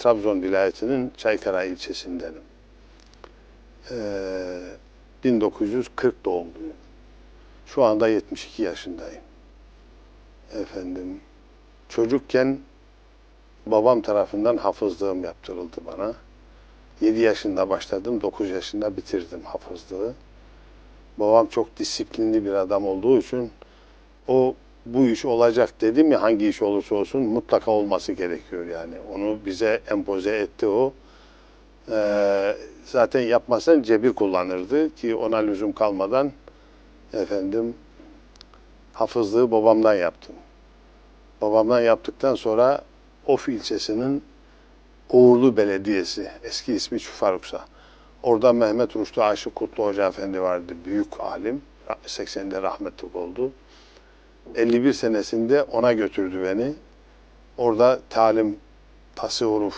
Trabzon vilayetinin Çaykara ilçesindenim. Ee, 1940 doğumluyum. Şu anda 72 yaşındayım. Efendim, çocukken babam tarafından hafızlığım yaptırıldı bana. 7 yaşında başladım, 9 yaşında bitirdim hafızlığı. Babam çok disiplinli bir adam olduğu için o bu iş olacak dedim ya hangi iş olursa olsun mutlaka olması gerekiyor yani. Onu bize empoze etti o. Ee, zaten yapmasan cebir kullanırdı ki ona lüzum kalmadan efendim hafızlığı babamdan yaptım. Babamdan yaptıktan sonra Of ilçesinin Uğurlu Belediyesi, eski ismi Çufaruksa. Orada Mehmet Ruştu Aşık Kutlu Hoca Efendi vardı, büyük alim. 80'de rahmetli oldu. 51 senesinde ona götürdü beni. Orada talim, tasavvuf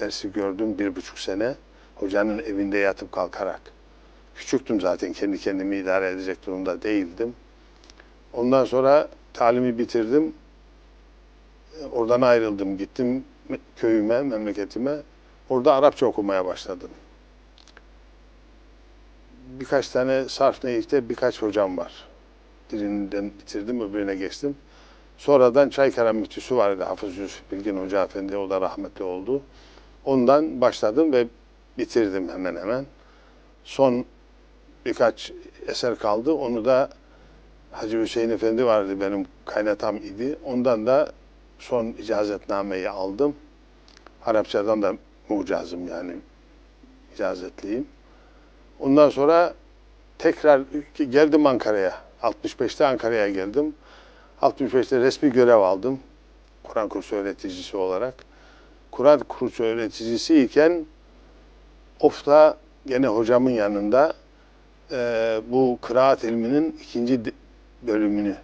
dersi gördüm bir buçuk sene. Hocanın evinde yatıp kalkarak. Küçüktüm zaten, kendi kendimi idare edecek durumda değildim. Ondan sonra talimi bitirdim. Oradan ayrıldım, gittim köyüme, memleketime. Orada Arapça okumaya başladım. Birkaç tane sarf neyikte birkaç hocam var. Birinden bitirdim, öbürüne geçtim. Sonradan Çaykara müftüsü vardı Hafız Yusuf Bilgin Hoca Efendi, o da rahmetli oldu. Ondan başladım ve bitirdim hemen hemen. Son birkaç eser kaldı. Onu da Hacı Hüseyin Efendi vardı benim kaynatam idi. Ondan da son icazetnameyi aldım. Arapçadan da mucazım yani icazetliyim. Ondan sonra tekrar geldim Ankara'ya. 65'te Ankara'ya geldim. 65'te resmi görev aldım. Kur'an kursu öğreticisi olarak. Kur'an kursu öğreticisi iken Of'ta gene hocamın yanında e, bu kıraat ilminin ikinci bölümünü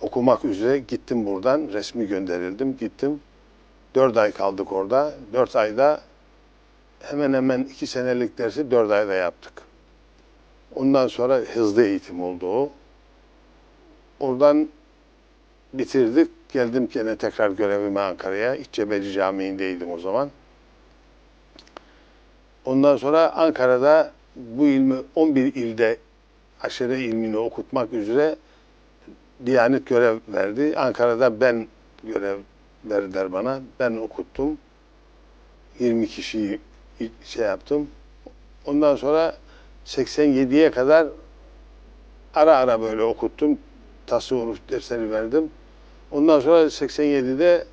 okumak üzere gittim buradan. Resmi gönderildim. Gittim. Dört ay kaldık orada. Dört ayda hemen hemen iki senelik dersi dört ayda yaptık. Ondan sonra hızlı eğitim oldu o. Oradan bitirdik. Geldim gene tekrar görevime Ankara'ya. İçcebeci Camii'ndeydim o zaman. Ondan sonra Ankara'da bu ilmi 11 ilde aşire ilmini okutmak üzere Diyanet görev verdi. Ankara'da ben görev verdiler bana. Ben okuttum. 20 kişiyi şey yaptım. Ondan sonra 87'ye kadar ara ara böyle okuttum. Tasavvuf dersleri verdim. Ondan sonra 87'de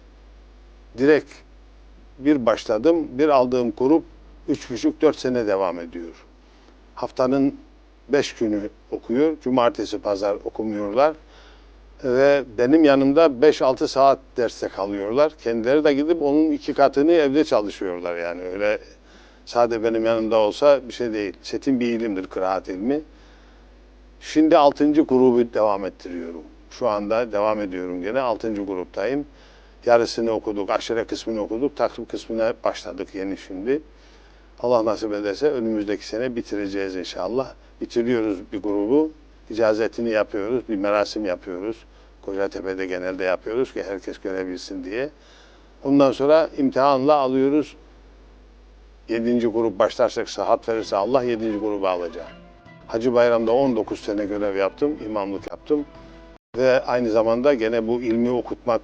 direkt bir başladım. Bir aldığım grup üç buçuk dört sene devam ediyor. Haftanın beş günü okuyor. Cumartesi, pazar okumuyorlar. Ve benim yanımda 5-6 saat derste kalıyorlar. Kendileri de gidip onun iki katını evde çalışıyorlar yani. Öyle sade benim yanımda olsa bir şey değil. Çetin bir ilimdir kıraat ilmi. Şimdi 6. grubu devam ettiriyorum. Şu anda devam ediyorum gene. 6. gruptayım. Yarısını okuduk, aşire kısmını okuduk. Takrib kısmına başladık yeni şimdi. Allah nasip ederse önümüzdeki sene bitireceğiz inşallah. Bitiriyoruz bir grubu. İcazetini yapıyoruz, bir merasim yapıyoruz. Kocatepe'de genelde yapıyoruz ki herkes görebilsin diye. Ondan sonra imtihanla alıyoruz. Yedinci grup başlarsak sıhhat verirse Allah yedinci grubu alacak. Hacı Bayram'da 19 sene görev yaptım, imamlık yaptım. Ve aynı zamanda gene bu ilmi okutmak,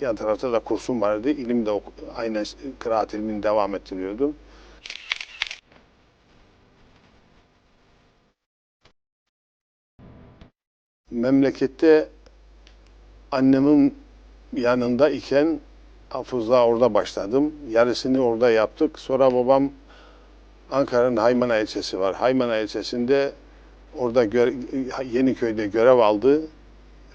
yan tarafta da kursum vardı. İlim de aynı kıraat ilmini devam ettiriyordum. memlekette annemin yanında iken hafızlığa orada başladım. Yarısını orada yaptık. Sonra babam Ankara'nın Haymana ilçesi var. Haymana ilçesinde orada gö- Yeniköy'de görev aldı.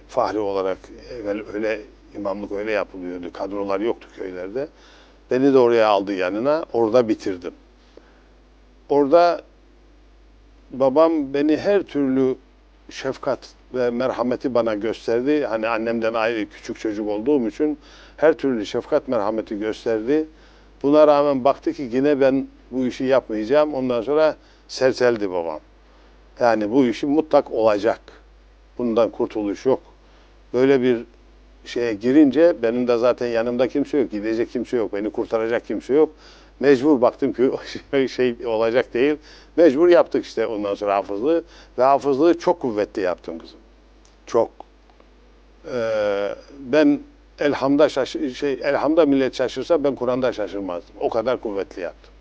Fahri olarak evvel öyle imamlık öyle yapılıyordu. Kadrolar yoktu köylerde. Beni de oraya aldı yanına. Orada bitirdim. Orada babam beni her türlü şefkat ve merhameti bana gösterdi. Hani annemden ayrı küçük çocuk olduğum için her türlü şefkat merhameti gösterdi. Buna rağmen baktı ki yine ben bu işi yapmayacağım. Ondan sonra serteldi babam. Yani bu işi mutlak olacak. Bundan kurtuluş yok. Böyle bir şeye girince benim de zaten yanımda kimse yok, gidecek kimse yok, beni kurtaracak kimse yok. Mecbur baktım ki şey olacak değil. Mecbur yaptık işte ondan sonra hafızlığı ve hafızlığı çok kuvvetli yaptım kızım. Çok. Ee, ben elhamda şaşı, şey elhamda millet şaşırsa ben Kur'an'da şaşırmazdım. O kadar kuvvetli yaptım.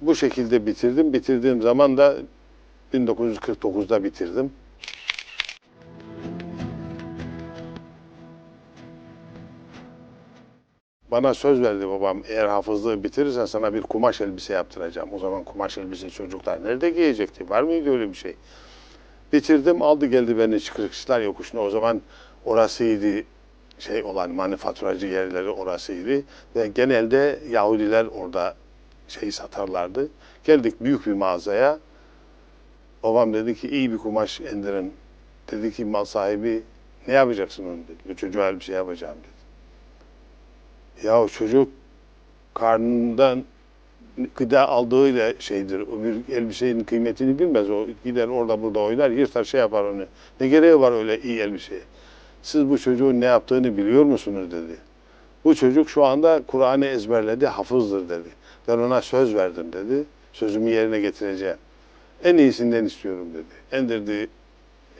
Bu şekilde bitirdim. Bitirdiğim zaman da 1949'da bitirdim. Bana söz verdi babam eğer hafızlığı bitirirsen sana bir kumaş elbise yaptıracağım. O zaman kumaş elbise çocuklar nerede giyecekti? Var mıydı öyle bir şey? Bitirdim aldı geldi beni Çıkırıkçılar yokuşuna. O zaman orasıydı şey olan manifaturacı yerleri orasıydı. Ve genelde Yahudiler orada şey satarlardı. Geldik büyük bir mağazaya. Babam dedi ki iyi bir kumaş indirin. Dedi ki mal sahibi ne yapacaksın onu dedi. Bu çocuğa elbise yapacağım dedi. Ya o çocuk karnından gıda aldığıyla şeydir. O bir elbisenin kıymetini bilmez. O gider orada burada oynar, yırtar şey yapar onu. Ne gereği var öyle iyi elbiseye? Siz bu çocuğun ne yaptığını biliyor musunuz dedi. Bu çocuk şu anda Kur'an'ı ezberledi, hafızdır dedi. Ben ona söz verdim dedi. Sözümü yerine getireceğim. En iyisinden istiyorum dedi. Endirdi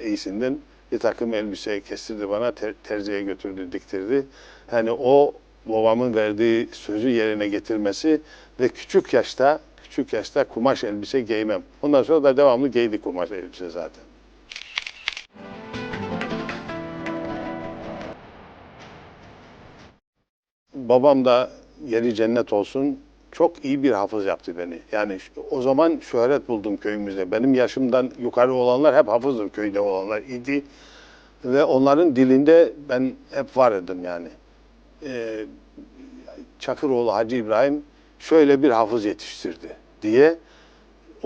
iyisinden bir takım elbise kestirdi bana, ter, terziye götürdü, diktirdi. Yani o babamın verdiği sözü yerine getirmesi ve küçük yaşta küçük yaşta kumaş elbise giymem. Ondan sonra da devamlı giydi kumaş elbise zaten. Babam da yeri cennet olsun çok iyi bir hafız yaptı beni. Yani o zaman şöhret buldum köyümüzde. Benim yaşımdan yukarı olanlar hep hafızdır köyde olanlar idi. Ve onların dilinde ben hep var edim yani. Ee, Çakıroğlu Hacı İbrahim şöyle bir hafız yetiştirdi diye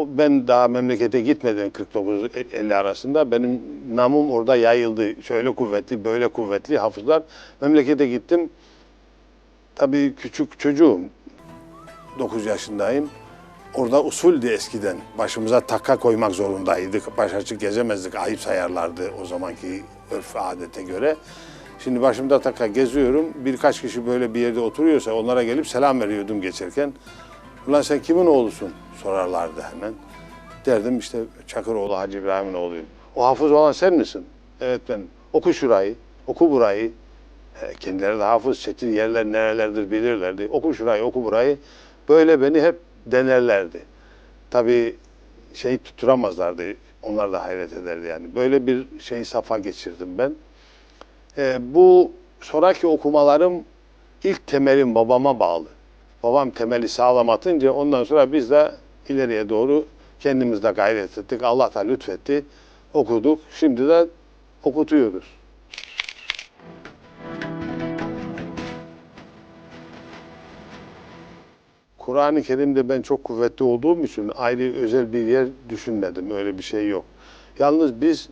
ben daha memlekete gitmeden 49-50 arasında benim namım orada yayıldı. Şöyle kuvvetli, böyle kuvvetli hafızlar. Memlekete gittim. Tabii küçük çocuğum. 9 yaşındayım. Orada usuldü eskiden. Başımıza takka koymak zorundaydık. Baş açık gezemezdik. Ayıp sayarlardı o zamanki örf adete göre. Şimdi başımda takka geziyorum. Birkaç kişi böyle bir yerde oturuyorsa onlara gelip selam veriyordum geçerken. Ulan sen kimin oğlusun? Sorarlardı hemen. Derdim işte Çakıroğlu Hacı İbrahim'in oğluyum. O hafız olan sen misin? Evet ben. Oku şurayı, oku burayı. Kendileri de hafız, çetin yerler nerelerdir bilirlerdi. Oku şurayı, oku burayı. Böyle beni hep denerlerdi. Tabii şey tutturamazlardı. Onlar da hayret ederdi yani. Böyle bir şey safa geçirdim ben. E, bu sonraki okumalarım ilk temelim babama bağlı. Babam temeli sağlam atınca ondan sonra biz de ileriye doğru kendimiz de gayret ettik. Allah da lütfetti. Okuduk. Şimdi de okutuyoruz. Kur'an-ı Kerim'de ben çok kuvvetli olduğum için ayrı özel bir yer düşünmedim. Öyle bir şey yok. Yalnız biz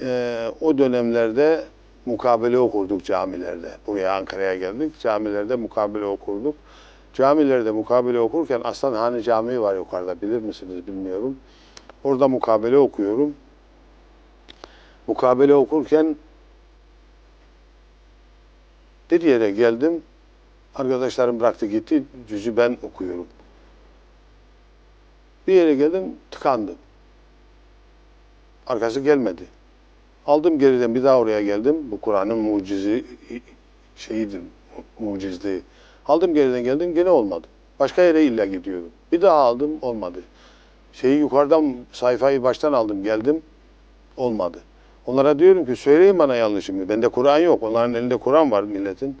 e, o dönemlerde mukabele okurduk camilerde. Buraya Ankara'ya geldik. Camilerde mukabele okurduk. Camilerde mukabele okurken Aslanhane Camii var yukarıda bilir misiniz bilmiyorum. Orada mukabele okuyorum. Mukabele okurken bir yere geldim. Arkadaşlarım bıraktı gitti. Cüzü ben okuyorum. Bir yere geldim tıkandım. Arkası gelmedi. Aldım geriden bir daha oraya geldim. Bu Kur'an'ın mucizi şeyidir, mucizliği. Aldım geriden geldim gene olmadı. Başka yere illa gidiyorum. Bir daha aldım olmadı. Şeyi yukarıdan sayfayı baştan aldım geldim olmadı. Onlara diyorum ki söyleyin bana yanlışımı. Bende Kur'an yok. Onların elinde Kur'an var milletin.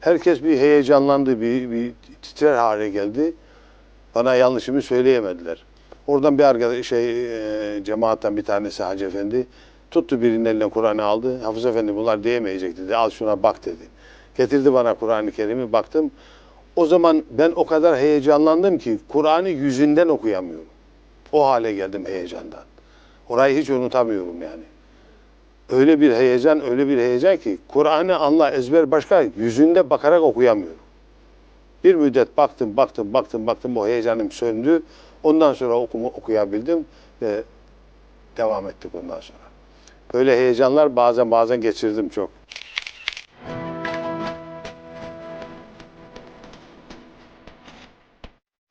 Herkes bir heyecanlandı, bir, bir titrer hale geldi. Bana yanlışımı söyleyemediler. Oradan bir arkadaş, şey, e, cemaatten bir tanesi Hacı Efendi tuttu birinin eline Kur'an'ı aldı. Hafız Efendi bunlar diyemeyecek dedi. Al şuna bak dedi. Getirdi bana Kur'an-ı Kerim'i baktım. O zaman ben o kadar heyecanlandım ki Kur'an'ı yüzünden okuyamıyorum. O hale geldim heyecandan. Orayı hiç unutamıyorum yani. Öyle bir heyecan, öyle bir heyecan ki Kur'an'ı anla ezber başka yüzünde bakarak okuyamıyorum. Bir müddet baktım, baktım, baktım, baktım o heyecanım söndü. Ondan sonra okumu okuyabildim ve devam ettik ondan sonra. Böyle heyecanlar bazen bazen geçirdim çok.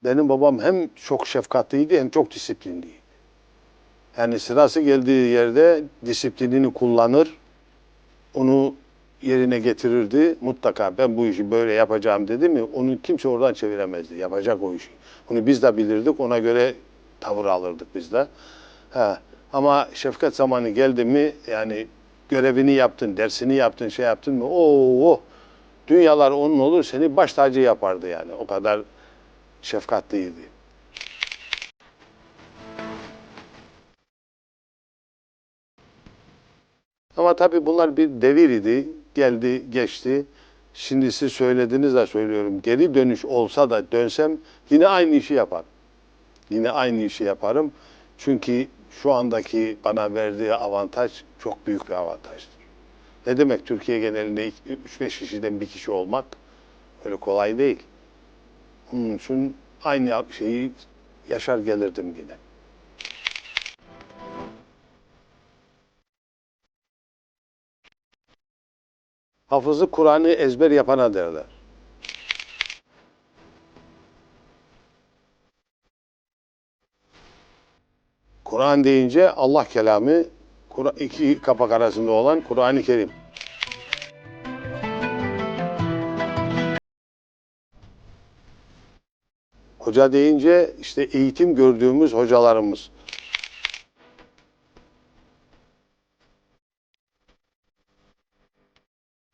Benim babam hem çok şefkatliydi hem çok disiplinliydi. Yani sırası geldiği yerde disiplinini kullanır, onu yerine getirirdi. Mutlaka ben bu işi böyle yapacağım dedi mi onu kimse oradan çeviremezdi. Yapacak o işi. Bunu biz de bilirdik. Ona göre tavır alırdık biz de. Ha. Ama şefkat zamanı geldi mi yani görevini yaptın, dersini yaptın, şey yaptın mı o dünyalar onun olur seni baş tacı yapardı yani. O kadar şefkatliydi. Ama tabii bunlar bir devir idi. Geldi, geçti. Şimdi siz söylediniz de söylüyorum. Geri dönüş olsa da dönsem yine aynı işi yaparım. Yine aynı işi yaparım. Çünkü şu andaki bana verdiği avantaj çok büyük bir avantajdır. Ne demek Türkiye genelinde 3-5 kişiden bir kişi olmak öyle kolay değil. Onun için aynı şeyi yaşar gelirdim yine. Hafızı Kur'an'ı ezber yapana derler. Kur'an deyince Allah kelamı iki kapak arasında olan Kur'an-ı Kerim. Hoca deyince işte eğitim gördüğümüz hocalarımız.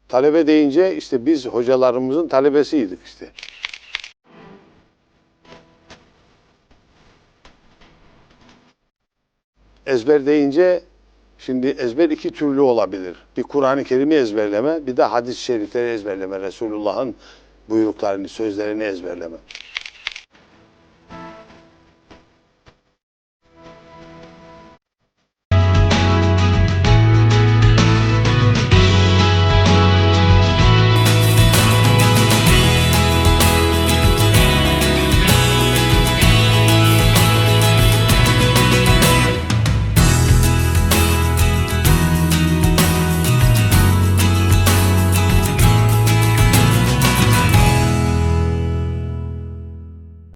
Talebe deyince işte biz hocalarımızın talebesiydik işte. Ezber deyince şimdi ezber iki türlü olabilir. Bir Kur'an-ı Kerim'i ezberleme, bir de hadis-i şerifleri ezberleme, Resulullah'ın buyruklarını, sözlerini ezberleme.